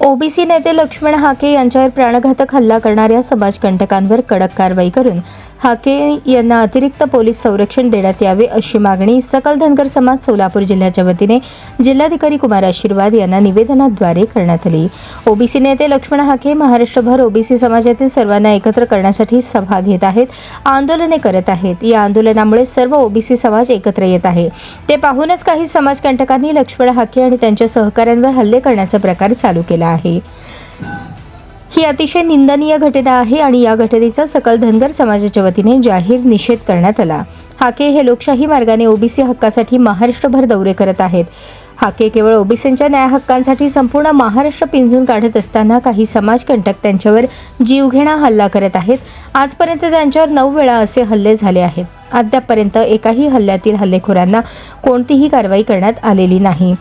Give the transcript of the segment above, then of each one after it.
OBC नेते लक्ष्मण हाके यांच्यावर प्राणघातक हल्ला करणाऱ्या समाजकंटकांवर कडक कारवाई करून हाके यांना अतिरिक्त पोलीस संरक्षण देण्यात यावे अशी मागणी सकल धनगर समाज सोलापूर जिल्ह्याच्या वतीने जिल्हाधिकारी कुमार आशीर्वाद यांना निवेदनाद्वारे करण्यात आली. ओबीसी नेते लक्ष्मण हाके महाराष्ट्रभर ओबीसी समाजातील सर्वांना एकत्र करण्यासाठी सभा घेत आहेत आंदोलने करत आहेत. या आंदोलनामुळे सर्व ओबीसी समाज एकत्र येत आहे. ते पाहूनच काही समाजकंटकांनी लक्ष्मण हाके आणि त्यांच्या सहकाऱ्यांवर हल्ले करण्याचा प्रकार चालू केला. आहे. ही अतिशय निंदनीय घटना आहे आणि या घटनेचा सकल धनगर समाजाच्या वतीने जाहीर निषेध करण्यात आला. हाके हे लोकशाही मार्गाने ओबीसी हक्कासाठी महाराष्ट्रभर दौरे करत आहेत. हाके केवळ ओबीसींच्या न्याय हक्कांसाठी संपूर्ण महाराष्ट्र पिंजून काढत असताना काही समाजकंटक त्यांच्यावर जीवघेणा हल्ला करत आहेत. आजपर्यंत त्यांच्यावर नऊ वेळा असे हल्ले झाले आहेत. अद्यापपर्यंत एकाही हल्ल्यातील हल्लेखोरांना कोणतीही कारवाई करण्यात आलेली नाही.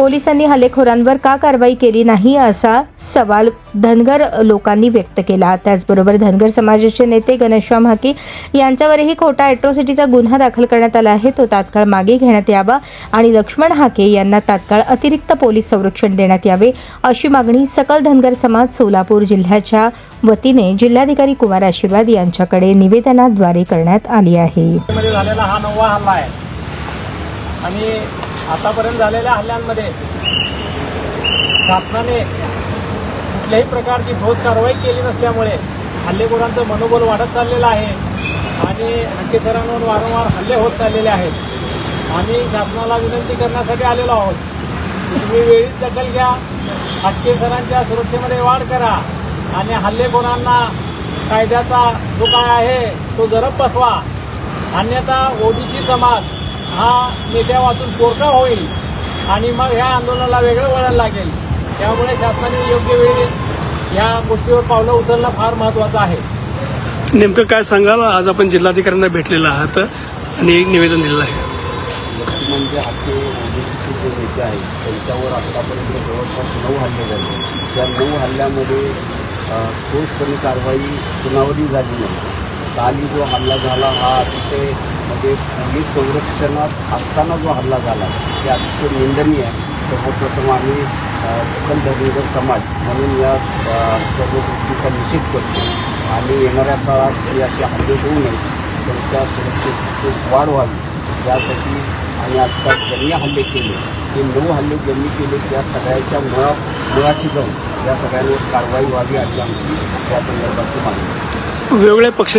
पोलिसांनी हल्लेखोरांवर का कारवाई केली नाही असा सवाल धनगर लोकांनी व्यक्त केला. त्याचबरोबर धनगर समाजाचे नेते गणेशराम हाके यांच्यावरही खोटा अॅट्रॉसिटीचा गुन्हा दाखल करण्यात आला आहे. तो तात्काळ मागे घेण्यात यावा आणि लक्ष्मण हाके यांना तात्काळ अतिरिक्त पोलीस संरक्षण देण्यात यावे अशी मागणी सकल धनगर समाज सोलापूर जिल्ह्याच्या वतीने जिल्हाधिकारी कुमार आशीर्वाद यांच्याकडे निवेदनाद्वारे करण्यात आली आहे. आहे. आणि आतापर्यंत झालेल्या हल्ल्यांमध्ये शासनाने कुठल्याही प्रकारची ठोस कारवाई केली नसल्यामुळे हल्लेखोरांचं मनोबल वाढत चाललेलं आहे आणि हंकेसरांवर वारंवार हल्ले होत चाललेले आहेत. आम्ही शासनाला विनंती करण्यासाठी आलेलो आहोत. तुम्ही वेळीच दखल घ्या. हटकेसरांच्या सुरक्षेमध्ये वाढ करा आणि हल्लेखोरांना कायद्याचा जो काय आहे तो जरब बसवा. अन्यथा ओबीसी समाज हा नेत्या वाचून पोरका होईल आणि मग ह्या आंदोलनाला वेगळं वळण लागेल. त्यामुळे शासनाने योग्य वेळी या गोष्टीवर पावलं उचलणं फार महत्त्वाचं आहे. नेमकं काय सांगाल? आज आपण जिल्हाधिकाऱ्यांना भेटलेला आहात आणि एक निवेदन दिलेलं आहे. लक्ष्मण जे हत्ते ओबीसीचे जे नेते आहेत त्यांच्यावर आतापर्यंत जवळपास नऊ हल्ले झाले. त्या नऊ हल्ल्यामध्ये ठोसपणे कारवाई कुणावरही झाली नाही. काली जो हल्ला झाला हा अतिशय म्हणजे पोलीस संरक्षणात असताना जो हल्ला झाला ते अतिशय निंदनीय आहे. सर्वप्रथम आम्ही सकल धर्मेकर समाज म्हणून या सर्व गोष्टीचा निषेध करतो. आणि येणाऱ्या काळात हे असे हल्ले होऊ नये. त्यांच्या सुरक्षेत वाढ व्हावी. यासाठी आणि आत्ता ज्यांनी हल्ले केले. ते नऊ हल्ले ज्यांनी केले त्या सगळ्याच्या मुळा मुळाशी जाऊन या सगळ्यांवर कारवाई व्हावी अशी आमची या संदर्भातली मागणी वेगवेगळ्या पक्ष